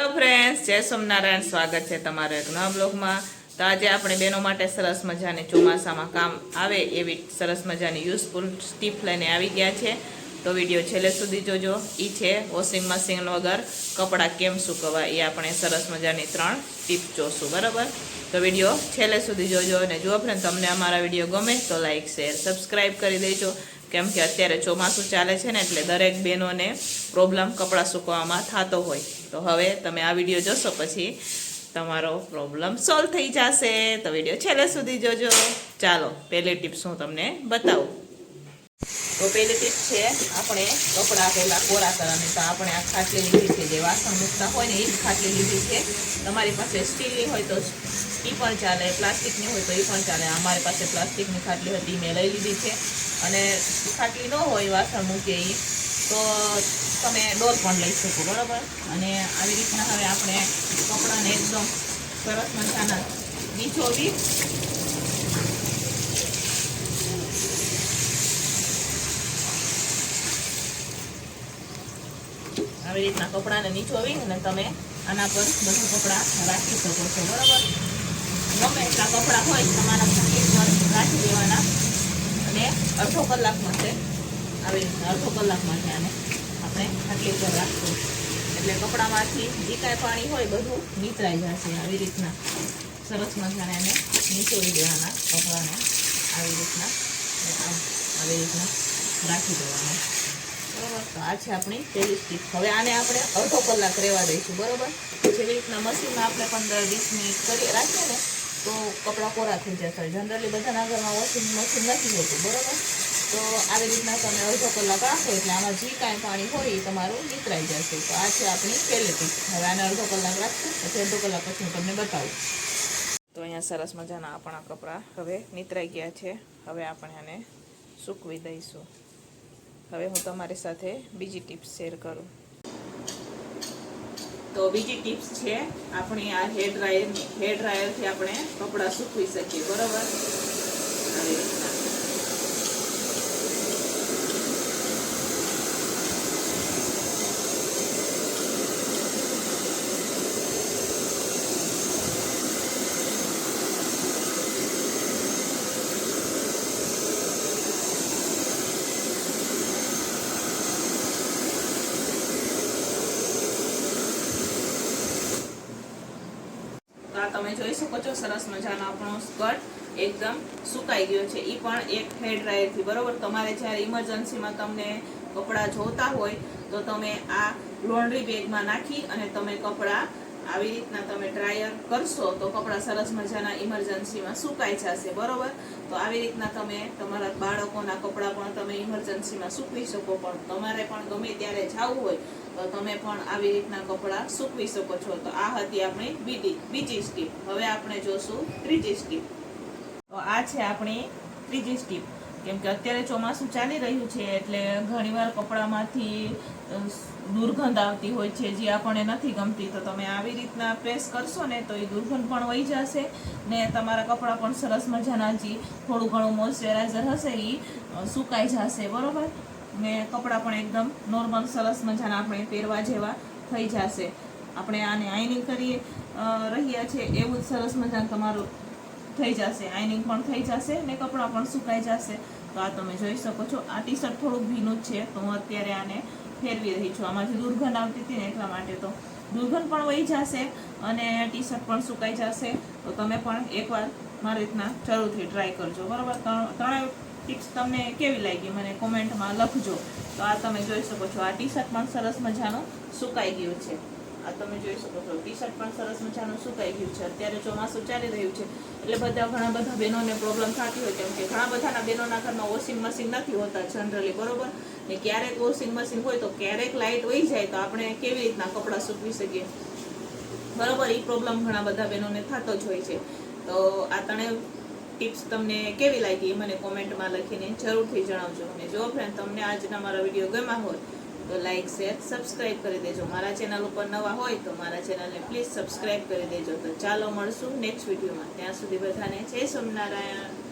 Hello friends જય સોમનારાયણ. સ્વાગત છે તમારો એક નવા બ્લોગમાં તો આજે આપણે બહેનો માટે સરસ મજાની ચોમાસામાં કામ આવે એવી સરસ મજાની યુઝફુલ સ્ટીપ લઈને આવી ગયા છે. તો વીડિયો છેલ્લે સુધી જોજો. એ છે વોશિંગ મશીન વગર કપડાં કેમ સૂકવવા? એ આપણે સરસ મજાની ત્રણ ટીપ જોશું, બરાબર? તો વીડિયો છેલ્લે સુધી જોજો અને જુઓ ફ્રેન્ડ તમને અમારા વીડિયો ગમે તો લાઈક શેર સબસ્ક્રાઈબ કરી દેજો. કેમ કે અત્યારે ચોમાસું ચાલે છે ને એટલે દરેક બહેનોને પ્રોબ્લેમ કપડાં સૂકવામાં થતો હોય. તો હવે તમે આ વીડિયો જોશો પછી તમારો પ્રોબ્લેમ સોલ્વ થઈ જશે. તો વીડિયો છેલ્લે સુધી જોજો. ચાલો, પહેલી ટિપ્સ હું તમને બતાવું. તો પહેલી ટીપ છે, આપણે કપડાં પહેલાં કોરા કરવાની તો આપણે આ ખાટલી લીધી છે, જે વાસણ મૂકતા હોય ને એ જ ખાટલી લીધી છે. તમારી પાસે સ્ટીલની હોય તો એ પણ ચાલે, પ્લાસ્ટિકની હોય તો એ પણ ચાલે. અમારી પાસે પ્લાસ્ટિકની ખાટલી હતી, મેં લઈ લીધી છે. અને ખાટલી ન હોય વાસણ મૂકે એ તો તમે ડોલ પણ લઈ શકો, બરાબર? અને આવી રીતના હવે આપણે કપડાને એકદમ સરસ મજાના નીચોવી આવી રીતના કપડાને નીચોવી અને તમે આના પર બધું કપડાં રાખી શકો છો, બરાબર? ગમે એટલા કપડાં હોય તમારા પર રાખી દેવાના. અને અડધો કલાકમાં છે. આવી રીતના અડધો કલાકમાં છે આને. આપણે ખાટલી ઉપર રાખશું. એટલે કપડામાંથી જે કાંઈ પાણી હોય બધું નીતરાઈ જશે આવી રીતના. સરસ મજાને એને નીચોવી દેવાના કપડાને આવી રીતના આવી રીતના રાખી દેવાના. બરાબર? તો આ છે આપણી પહેલી સ્ટીપ હવે આને આપણે અડધો કલાક રહેવા દઈશું, બરાબર? જેવી રીતના મશીનમાં આપણે પંદર વીસ મિનિટ કરી રાખીએ ને તો કપડાં કોરા થઈ જશે જનરલી બધાના ઘરમાં વોશિંગ મશીન નથી હોતું, બરાબર? તો આવી રીતના તમે અડધો કલાક રાખો એટલે આમાં જે કાંઈ પાણી હોય એ તમારું નીતરાઈ જશે તો આ છે આપણી પહેલી ટીપ હવે આને અડધો કલાક રાખશું, પછી અડધો કલાક પછી હું તમને બતાવું. તો અહીંયા સરસ મજાના આપણા કપડાં હવે નીતરાઈ ગયા છે. હવે આપણે આને સૂકવી દઈશું. હવે હું તમારી સાથે બીજી ટિપ્સ શેર કરું. તો બીજી ટિપ્સ છે, આપણી આ હેર ડ્રાયરની હેર ડ્રાયરથી આપણે કપડાં સૂકવી શકીએ, બરોબર આવી રીતના તો આ તમે જોઈ શકો છો, સરસ મજાનો આપણો સ્કર્ટ એકદમ સુકાઈ ગયો છે. એ પણ એક હેર ડ્રાયરથી બરોબર? તમારે જ્યારે ઇમરજન્સીમાં તમને કપડાં જોતા હોય, તો તમે આ લોન્ડ્રી બેગમાં નાખી અને તમે કપડાં આવી રીતના તમે ડ્રાયર કરશો તો કપડાં સરસ મજાના ઇમરજન્સીમાં સુકાઈ જશે, બરોબર? તો આવી રીતના તમે તમારા બાળકોના કપડાં પણ તમે ઇમરજન્સીમાં સૂકવી શકો, પણ તમારે પણ ગમે ત્યારે જવું હોય, તો તમે પણ આવી રીતના કપડાં સૂકવી શકો છો. તો આ હતી આપણી બીજી બીજી સ્ટીપ. હવે આપણે જોશું ત્રીજી સ્ટીપ. તો આ છે આપણી ત્રીજી સ્ટીપ. કેમ કે અત્યારે ચોમાસું ચાલી રહ્યું છે એટલે ઘણીવાર કપડામાંથી દુર્ગંધ આવતી હોય છે, જે આપણને નથી ગમતી. તો તમે આવી રીતના પ્રેસ કરશો ને તો એ દુર્ગંધ પણ વહી જશે ને તમારા કપડાં પણ સરસ મજાના જે, થોડું ઘણું મોઇશ્ચરાઇઝર હશે એ સુકાઈ જશે, બરાબર? ને કપડાં પણ એકદમ નોર્મલ સરસ મજાના આપણે પહેરવા જેવા થઈ જશે. આપણે આને આઈનિંગ કરીએ રહ્યા છે, એવું જ સરસ મજાનું તમારું થઈ જશે આઈનિંગ પણ થઈ જશે ને કપડાં પણ સુકાઈ જશે. તો આ તમે જોઈ શકો છો, આ ટી શર્ટ થોડુંક ભીનું જ છે, તો હું અત્યારે આને ફેરવી રહી છું. આમાં જે દુર્ગંધ આવતી હતી ને એટલા માટે તો. દુર્ગંધ પણ વહી જશે અને ટી શર્ટ પણ સુકાઈ જશે. તો તમે પણ એકવાર મારી રીતના જરૂરથી ટ્રાય કરજો. બરાબર? ત્રણેય ટિપ્સ તમને કેવી લાગી મને કોમેન્ટમાં લખજો. તો આ તમે જોઈ શકો છો, આ ટી શર્ટ પણ સરસ મજાનું સુકાઈ ગયું છે. આ તમે જોઈ શકો છો. ટી શર્ટ પણ સરસ મજાનું સુકાઈ ગયું છે. અત્યારે ચોમાસું ચાલી રહ્યું છે. એટલે બધા ઘણા બધા બહેનોને પ્રોબ્લેમ થતી હોય કેમ કે ઘણા બધાના બહેનોના ઘરમાં વોશિંગ મશીન નથી હોતા જનરલી બરોબર? ને ક્યારેક વોશિંગ મશીન હોય તો ક્યારેક લાઇટ વહી જાય તો આપણે કેવી રીતના કપડાં સૂકવી શકીએ? બરોબર? એ પ્રોબ્લેમ ઘણા બધા બહેનોને થતો જ હોય છે. તો આ ત્રણેય ટિપ્સ તમને કેવી લાગી એ મને કોમેન્ટમાં લખીને જરૂરથી જણાવજો. અને જો ફ્રેન્ડ તમને આજના મારા વીડિયો ગમ્યા હોય તો લાઈક શેર સબસ્ક્રાઈબ કરી દેજો. મારા ચેનલ ઉપર નવા હોય તો મારા ચેનલને પ્લીઝ સબસ્ક્રાઇબ કરી દેજો. તો ચાલો મળશું નેક્સ્ટ વિડીયોમાં ત્યાં સુધી બધાને જય સ્વામિનારાયણ.